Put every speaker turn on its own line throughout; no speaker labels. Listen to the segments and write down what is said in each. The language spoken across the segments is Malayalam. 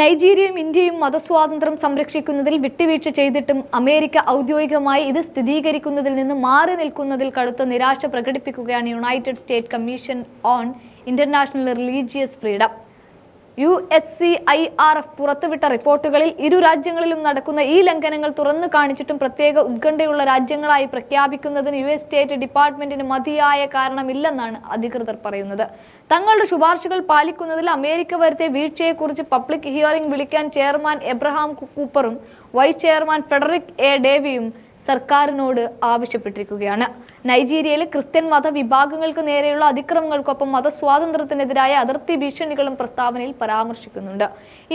നൈജീരിയയും ഇന്ത്യയും മതസ്വാതന്ത്ര്യം സംരക്ഷിക്കുന്നതിൽ വിട്ടുവീഴ്ച ചെയ്തിട്ടും അമേരിക്ക ഔദ്യോഗികമായി ഇത് സ്ഥിരീകരിക്കുന്നതിൽ നിന്ന് മാറി നിൽക്കുന്നതിൽ കടുത്ത നിരാശ പ്രകടിപ്പിക്കുകയാണ് United State Commission on International Religious Freedom. U S C I R F പുറത്തുവിട്ട റിപ്പോർട്ടുകളിൽ ഇരു രാജ്യങ്ങളിലും നടക്കുന്ന ഈ ലംഘനങ്ങൾ തുറന്നു കാണിച്ചിട്ടും പ്രത്യേക ഉത്കണ്ഠയുള്ള രാജ്യങ്ങളായി പ്രഖ്യാപിക്കുന്നതിന് യു എസ് സ്റ്റേറ്റ് ഡിപ്പാർട്ട്മെന്റിന് മതിയായ കാരണമില്ലെന്നാണ് അധികൃതർ പറയുന്നത്. തങ്ങളുടെ ശുപാർശകൾ പാലിക്കുന്നതിൽ അമേരിക്ക വരുത്തിയ വീഴ്ചയെക്കുറിച്ച് പബ്ലിക് ഹിയറിംഗ് വിളിക്കാൻ ചെയർമാൻ എബ്രഹാം കൂപ്പറും വൈസ് ചെയർമാൻ ഫെഡറിക് എ ഡേവിയും സർക്കാരിനോട് ആവശ്യപ്പെട്ടിരിക്കുകയാണ്. നൈജീരിയയിലെ ക്രിസ്ത്യൻ മത വിഭാഗങ്ങൾക്ക് നേരെയുള്ള അതിക്രമങ്ങൾക്കൊപ്പം മതസ്വാതന്ത്ര്യത്തിനെതിരായ അതിർത്തി ഭീഷണികളും പ്രസ്താവനയിൽ പരാമർശിക്കുന്നുണ്ട്.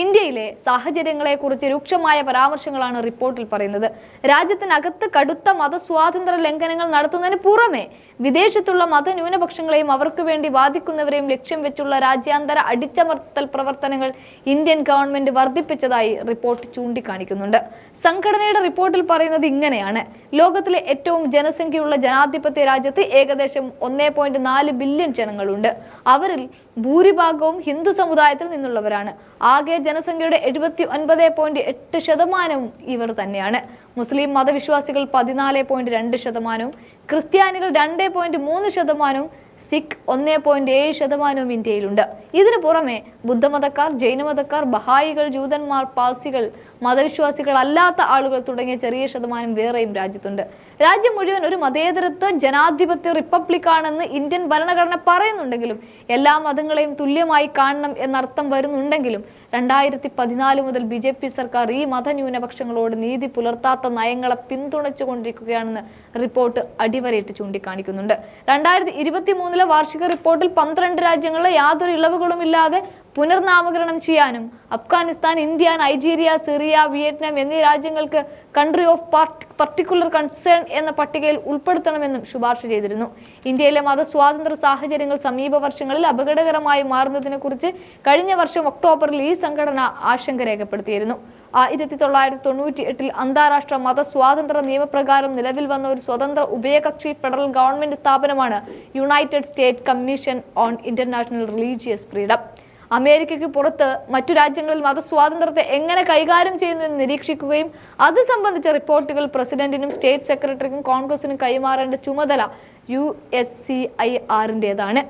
ഇന്ത്യയിലെ സാഹചര്യങ്ങളെക്കുറിച്ച് രൂക്ഷമായ പരാമർശങ്ങളാണ് റിപ്പോർട്ടിൽ പറയുന്നത്. രാജ്യത്തിനകത്ത് കടുത്ത മതസ്വാതന്ത്ര്യ ലംഘനങ്ങൾ നടത്തുന്നതിന് പുറമെ വിദേശത്തുള്ള മതന്യൂനപക്ഷങ്ങളെയും അവർക്ക് വേണ്ടി വാദിക്കുന്നവരെയും ലക്ഷ്യം വെച്ചുള്ള രാജ്യാന്തര അടിച്ചമർത്തൽ പ്രവർത്തനങ്ങൾ ഇന്ത്യൻ ഗവൺമെന്റ് വർദ്ധിപ്പിച്ചതായി റിപ്പോർട്ട് ചൂണ്ടിക്കാണിക്കുന്നുണ്ട്. സംഘടനയുടെ റിപ്പോർട്ടിൽ പറയുന്നത് ഇങ്ങനെയാണ്. ലോകത്തിലെ ഏറ്റവും ജനസംഖ്യയുള്ള ജനാധിപത്യ രാജ്യത്ത് ഏകദേശം ഒന്നേ പോയിന്റ് നാല് ബില്യൺ ജനങ്ങളുണ്ട്. അവരിൽ ഭൂരിഭാഗവും ഹിന്ദു സമുദായത്തിൽ നിന്നുള്ളവരാണ്. ആകെ ജനസംഖ്യയുടെ എഴുപത്തി ഒൻപത് പോയിന്റ് എട്ട് ശതമാനവും ഇവർ തന്നെയാണ്. മുസ്ലിം മതവിശ്വാസികൾ പതിനാല് പോയിന്റ് രണ്ട് ശതമാനവും ക്രിസ്ത്യാനികൾ രണ്ട് പോയിന്റ് മൂന്ന് ശതമാനവും സിഖ് ഒന്നേ പോയിന്റ് ഏഴ് ശതമാനവും ഇന്ത്യയിലുണ്ട്. ഇതിനു പുറമെ ബുദ്ധമതക്കാർ ജൈനമതക്കാർ ബഹായികൾ ജൂതന്മാർ പാസികൾ മതവിശ്വാസികൾ അല്ലാത്ത ആളുകൾ തുടങ്ങിയ ചെറിയ ശതമാനം വേറെയും രാജ്യത്തുണ്ട്. രാജ്യം മുഴുവൻ ഒരു മതേതരത്വ ജനാധിപത്യ റിപ്പബ്ലിക് ആണെന്ന് ഇന്ത്യൻ ഭരണഘടന പറയുന്നുണ്ടെങ്കിലും എല്ലാ മതങ്ങളെയും തുല്യമായി കാണണം എന്നർത്ഥം വരുന്നുണ്ടെങ്കിലും രണ്ടായിരത്തി പതിനാല് മുതൽ ബി ജെ പി സർക്കാർ ഈ മതന്യൂനപക്ഷങ്ങളോട് നീതി പുലർത്താത്ത നയങ്ങളെ പിന്തുണച്ചുകൊണ്ടിരിക്കുകയാണെന്ന് റിപ്പോർട്ട് അടിവരയിട്ട് ചൂണ്ടിക്കാണിക്കുന്നുണ്ട്. രണ്ടായിരത്തി മൂന്നിലെ വാർഷിക റിപ്പോർട്ടിൽ പന്ത്രണ്ട് രാജ്യങ്ങളിലെ യാതൊരു ഇളവുകളുമില്ലാതെ പുനർനാമകരണം ചെയ്യാനും Afghanistan India Nigeria Syria Vietnam എന്നീ രാജ്യങ്ങൾക്ക് കൺട്രി ഓഫ് പർട്ടിക്കുലർ കൺസേൺ എന്ന പട്ടികയിൽ ഉൾപ്പെടുത്തണമെന്നും ശുപാർശ ചെയ്തിരുന്നു. ഇന്ത്യയിലെ മതസ്വാതന്ത്ര്യ സാഹചര്യങ്ങൾ സമീപ വർഷങ്ങളിൽ അപകടകരമായി മാറുന്നതിനെ കുറിച്ച് കഴിഞ്ഞ വർഷം ഒക്ടോബറിൽ ഈ സംഘടന ആശങ്ക രേഖപ്പെടുത്തിയിരുന്നു. ആയിരത്തി തൊള്ളായിരത്തി തൊണ്ണൂറ്റി എട്ടിൽ അന്താരാഷ്ട്ര മതസ്വാതന്ത്ര്യ നിയമപ്രകാരം നിലവിൽ വന്ന ഒരു സ്വതന്ത്ര ഉഭയകക്ഷി ഫെഡറൽ ഗവൺമെന്റ് സ്ഥാപനമാണ് United State Commission on International Religious Freedom അമേരിക്കയ്ക്ക് പുറത്ത് മറ്റു രാജ്യങ്ങളിൽ മതസ്വാതന്ത്ര്യത്തെ എങ്ങനെ കൈകാര്യം ചെയ്യുന്നു എന്ന് നിരീക്ഷിക്കുകയും അത് സംബന്ധിച്ച റിപ്പോർട്ടുകൾ പ്രസിഡന്റിനും സ്റ്റേറ്റ് സെക്രട്ടറിക്കും കോൺഗ്രസിനും കൈമാറേണ്ട ചുമതല യു എസ് സി ഐ ആറിന്റെതാണ്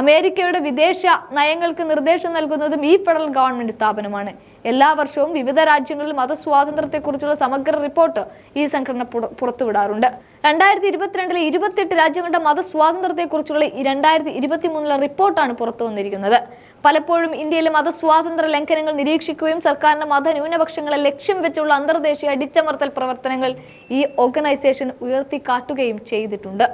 അമേരിക്കയുടെ വിദേശ നയങ്ങൾക്ക് നിർദ്ദേശം നൽകുന്നതും ഈ ഫെഡറൽ ഗവൺമെന്റ് സ്ഥാപനമാണ്. എല്ലാ വർഷവും വിവിധ രാജ്യങ്ങളിൽ മതസ്വാതന്ത്ര്യത്തെക്കുറിച്ചുള്ള സമഗ്ര റിപ്പോർട്ട് ഈ സംഘടന പുറത്തുവിടാറുണ്ട്. രണ്ടായിരത്തി ഇരുപത്തിരണ്ടിലെ ഇരുപത്തെട്ട് രാജ്യങ്ങളുടെ മതസ്വാതന്ത്ര്യത്തെക്കുറിച്ചുള്ള രണ്ടായിരത്തി ഇരുപത്തി മൂന്നിലെ റിപ്പോർട്ടാണ് പുറത്തു വന്നിരിക്കുന്നത്. പലപ്പോഴും ഇന്ത്യയിലെ മതസ്വാതന്ത്ര്യ ലംഘനങ്ങൾ നിരീക്ഷിക്കുകയും സർക്കാരിന്റെ മതന്യൂനപക്ഷങ്ങളെ ലക്ഷ്യം വെച്ചുള്ള അന്തർദേശീയ അടിച്ചമർത്തൽ പ്രവർത്തനങ്ങൾ ഈ ഓർഗനൈസേഷൻ ഉയർത്തിക്കാട്ടുകയും ചെയ്തിട്ടുണ്ട്.